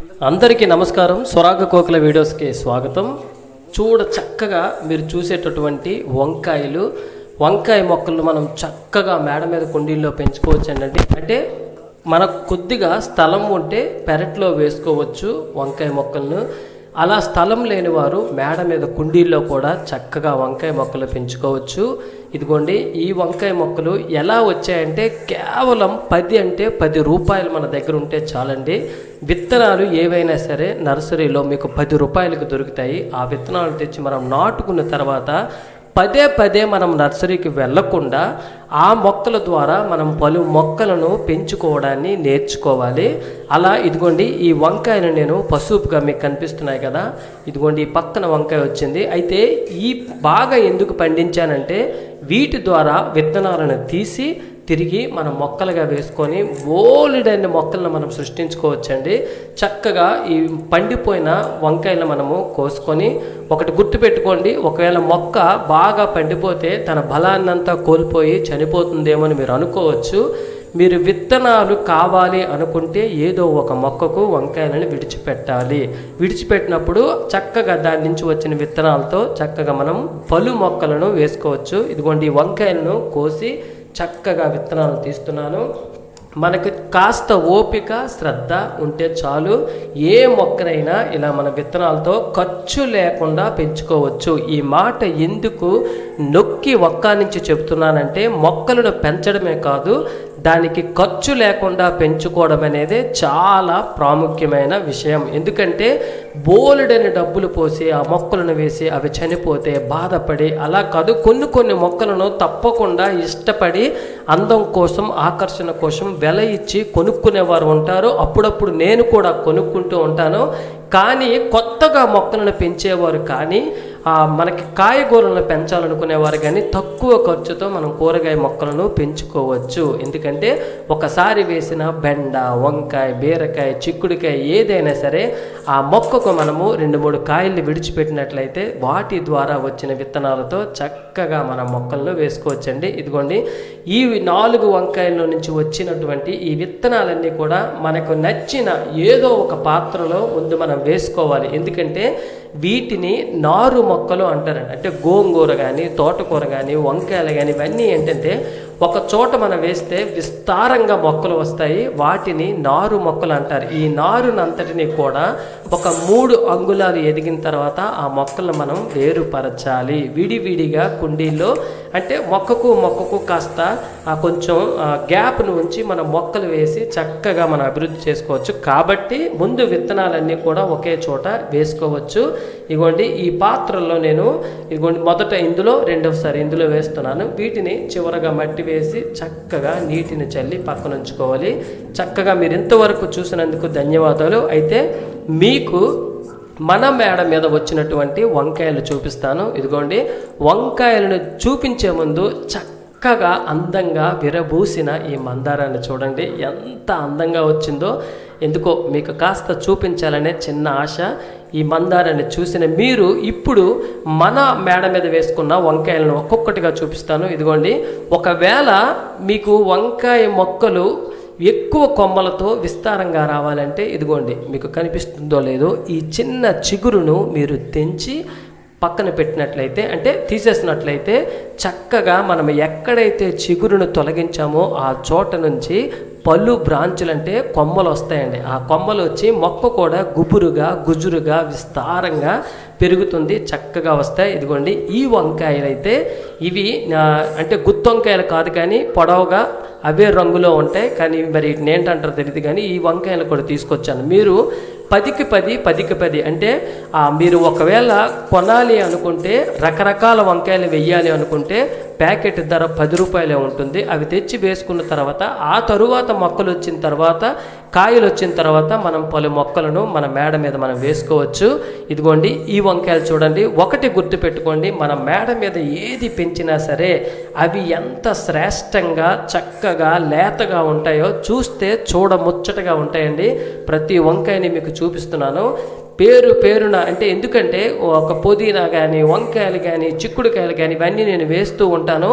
అందరికీ నమస్కారం. స్వరాగ కోకిల వీడియోస్కి స్వాగతం. చూడ చక్కగా మీరు చూసేటటువంటి వంకాయలు. వంకాయ మొక్కలను మనం చక్కగా మేడ మీద కుండీల్లో పెంచుకోవచ్చండి. అంటే మనకు కొద్దిగా స్థలం ఉంటే పెరట్లో వేసుకోవచ్చు వంకాయ మొక్కలను. అలా స్థలం లేని వారు మేడ మీద కుండీల్లో కూడా చక్కగా వంకాయ మొక్కలు పెంచుకోవచ్చు. ఇదిగోండి ఈ వంకాయ మొక్కలు ఎలా వచ్చాయంటే కేవలం పది అంటే పది రూపాయలు మన దగ్గర ఉంటే చాలండి. విత్తనాలు ఏవైనా సరే నర్సరీలో మీకు పది రూపాయలకు దొరుకుతాయి. ఆ విత్తనాలు తెచ్చి మనం నాటుకున్న తర్వాత పదే పదే మనం నర్సరీకి వెళ్ళకుండా ఆ మొక్కల ద్వారా మనం పలు మొక్కలను పెంచుకోవడాన్ని నేర్చుకోవాలి. అలా ఇదిగోండి ఈ వంకాయను నేను పసుపుగా మీకు కనిపిస్తున్నాయి కదా. ఇదిగోండి ఈ పక్కన వంకాయ వచ్చింది. అయితే ఈ బాగా ఎందుకు పండించానంటే వీటి ద్వారా విత్తనాలను తీసి తిరిగి మనం మొక్కలుగా వేసుకొని ఓలిడైన మొక్కలను మనం సృష్టించుకోవచ్చండి. చక్కగా ఈ పండిపోయిన వంకాయలను మనము కోసుకొని ఒకటి గుర్తుపెట్టుకోండి ఒకవేళ మొక్క బాగా పండిపోతే తన బలాన్నంతా కోల్పోయి చనిపోతుందేమో అని మీరు అనుకోవచ్చు. మీరు విత్తనాలు కావాలి అనుకుంటే ఏదో ఒక మొక్కకు వంకాయలను విడిచిపెట్టాలి. విడిచిపెట్టినప్పుడు చక్కగా దాని నుంచి వచ్చిన విత్తనాలతో చక్కగా మనం పలు మొక్కలను వేసుకోవచ్చు. ఇదిగోండి ఈ వంకాయలను కోసి చక్కగా విత్తనాలు తీస్తున్నాను. మనకి కాస్త ఓపిక శ్రద్ధ ఉంటే చాలు. ఏ మొక్కనైనా ఇలా మన విత్తనాలతో ఖర్చు లేకుండా పెంచుకోవచ్చు. ఈ మాట ఎందుకు నొక్కి ఒక్క నుంచి చెప్తున్నానంటే మొక్కలను పెంచడమే కాదు దానికి ఖర్చు లేకుండా పెంచుకోవడం అనేది చాలా ప్రాముఖ్యమైన విషయం. ఎందుకంటే బోలెడని డబ్బులు పోసి ఆ మొక్కలను వేసి అవి చనిపోతే బాధపడి అలా కాదు కొన్ని కొన్ని మొక్కలను తప్పకుండా ఇష్టపడి అందం కోసం ఆకర్షణ కోసం వెల ఇచ్చి కొనుక్కునేవారు ఉంటారు. అప్పుడప్పుడు నేను కూడా కొనుక్కుంటూ ఉంటాను. కానీ కొత్తగా మొక్కలను పెంచేవారు కానీ మనకి కాయగూరలను పెంచాలనుకునేవారు కానీ తక్కువ ఖర్చుతో మనం కూరగాయ మొక్కలను పెంచుకోవచ్చు. ఎందుకంటే ఒకసారి వేసిన బెండ వంకాయ బీరకాయ చిక్కుడుకాయ ఏదైనా సరే ఆ మొక్కకు మనము రెండు మూడు కాయల్ని విడిచిపెట్టినట్లయితే వాటి ద్వారా వచ్చిన విత్తనాలతో చక్కగా మన మొక్కలను వేసుకోవచ్చండి. ఇదిగోండి ఈ నాలుగు వంకాయల నుంచి వచ్చినటువంటి ఈ విత్తనాలన్నీ కూడా మనకు నచ్చిన ఏదో ఒక పాత్రలో ముందు మనం వేసుకోవాలి. ఎందుకంటే వీటిని నారు మొక్కలు అంటారండి. అంటే గోంగూర కానీ తోటకూర కానీ వంకాయలు కానీ ఇవన్నీ ఏంటంటే ఒక చోట మనం వేస్తే విస్తారంగా మొక్కలు వస్తాయి. వాటిని నారు మొక్కలు అంటారు. ఈ నారునంతటిని కూడా ఒక మూడు అంగుళాలు ఎదిగిన తర్వాత ఆ మొక్కలను మనం వేరుపరచాలి. విడివిడిగా కుండీల్లో అంటే మొక్కకు మొక్కకు కాస్త కొంచెం గ్యాప్ను ఉంచి మనం మొక్కలు వేసి చక్కగా మనం అభివృద్ధి చేసుకోవచ్చు. కాబట్టి ముందు విత్తనాలన్నీ కూడా ఒకే చోట వేసుకోవచ్చు. ఇగోండి ఈ పాత్రల్లో నేను ఇదిగోండి మొదట ఇందులో రెండవసారి ఇందులో వేస్తున్నాను. వీటిని చివరగా మట్టి వేసి చక్కగా నీటిని చల్లి పక్కన ఉంచుకోవాలి చక్కగా మీరు ఇంతవరకు చూసినందుకు ధన్యవాదాలు. అయితే మీకు మన మేడ మీద వచ్చినటువంటి వంకాయలు చూపిస్తాను. ఇదిగోండి వంకాయలను చూపించే ముందు చక్క చక్కగా అందంగా విరబూసిన ఈ మందారాన్ని చూడండి. ఎంత అందంగా వచ్చిందో. ఎందుకో మీకు కాస్త చూపించాలనే చిన్న ఆశ. ఈ మందారాన్ని చూసిన మీరు ఇప్పుడు మన మేడ మీద వేసుకున్న వంకాయలను ఒక్కొక్కటిగా చూపిస్తాను. ఇదిగోండి. ఒకవేళ మీకు వంకాయ మొక్కలు ఎక్కువ కొమ్మలతో విస్తారంగా రావాలంటే ఇదిగోండి. మీకు కనిపిస్తుందో లేదో ఈ చిన్న చిగురును మీరు తెంచి పక్కన పెట్టినట్లయితే అంటే తీసేసినట్లయితే చక్కగా మనం ఎక్కడైతే చిగురును తొలగించామో ఆ చోట నుంచి పళ్ళు బ్రాంచులు అంటే కొమ్మలు వస్తాయండి. ఆ కొమ్మలు వచ్చి మొక్క కూడా గుబురుగా గుజురుగా విస్తారంగా పెరుగుతుంది చక్కగా వస్తాయి. ఇదిగోండి ఈ వంకాయలు అయితే ఇవి అంటే గుత్తొంకాయలు కాదు కానీ పొడవుగా అవే రంగులో ఉంటాయి. కానీ మరి వీటిని ఏంటంటారో తెలియదు కానీ ఈ వంకాయలు కూడా తీసుకొచ్చాను. మీరు పదికి పది పదికి పది. అంటే మీరు ఒకవేళ కొనాలి అనుకుంటే రకరకాల వంకాయలు వెయ్యాలి అనుకుంటే ప్యాకెట్ ధర పది రూపాయలే ఉంటుంది. అవి తెచ్చి వేసుకున్న తర్వాత ఆ తరువాత మొక్కలు వచ్చిన తర్వాత కాయలు వచ్చిన తర్వాత మనం పలు మొక్కలను మన మేడ మీద మనం వేసుకోవచ్చు. ఇదిగోండి ఈ వంకాయలు చూడండి. ఒకటి గుర్తు పెట్టుకోండి. మన మేడ మీద ఏది పెంచినా సరే అవి ఎంత శ్రేష్టంగా చక్కగా లేతగా ఉంటాయో చూస్తే చూడముచ్చటగా ఉంటాయండి. ప్రతి వంకాయని మీకు చూపిస్తున్నాను. పేరు పేరున అంటే ఎందుకంటే ఒక పుదీనా కానీ వంకాయలు కానీ చిక్కుడుకాయలు కానీ ఇవన్నీ నేను వేస్తూ ఉంటాను.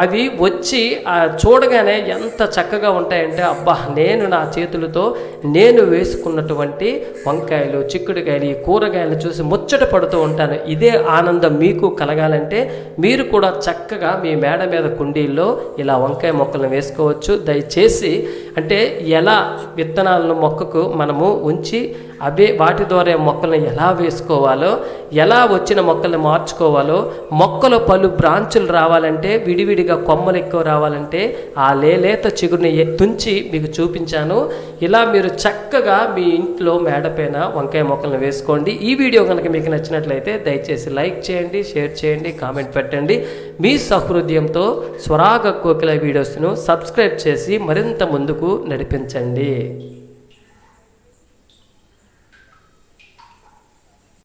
అవి వచ్చి ఆ చూడగానే ఎంత చక్కగా ఉంటాయంటే అబ్బా నేను నా చేతులతో నేను వేసుకున్నటువంటి వంకాయలు చిక్కుడుకాయలు ఈ కూరగాయలు చూసి ముచ్చట పడుతూ ఉంటాను. ఇదే ఆనందం మీకు కలగాలంటే మీరు కూడా చక్కగా మీ మేడ మీద కుండీల్లో ఇలా వంకాయ మొక్కలను వేసుకోవచ్చు. దయచేసి అంటే ఎలా విత్తనాలను మొక్కకు మనము ఉంచి అవే వాటి ద్వారా మొక్కలను ఎలా వేసుకోవాలో ఎలా వచ్చిన మొక్కల్ని మార్చుకోవాలో మొక్కలో పలు బ్రాంచులు రావాలంటే విడివిడిగా కొమ్మలు ఎక్కువ రావాలంటే ఆ లేలేత చిగురుని తుంచి మీకు చూపించాను. ఇలా మీరు చక్కగా మీ ఇంట్లో మేడపైన వంకాయ మొక్కలను వేసుకోండి. ఈ వీడియో కనుక మీకు నచ్చినట్లయితే దయచేసి లైక్ చేయండి షేర్ చేయండి కామెంట్ పెట్టండి. మీ సహృదయంతో స్వరాగ కోకిల వీడియోస్ను సబ్స్క్రైబ్ చేసి మరింత ముందుకు నడిపించండి.